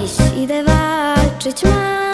Dziś idę walczyć. Mam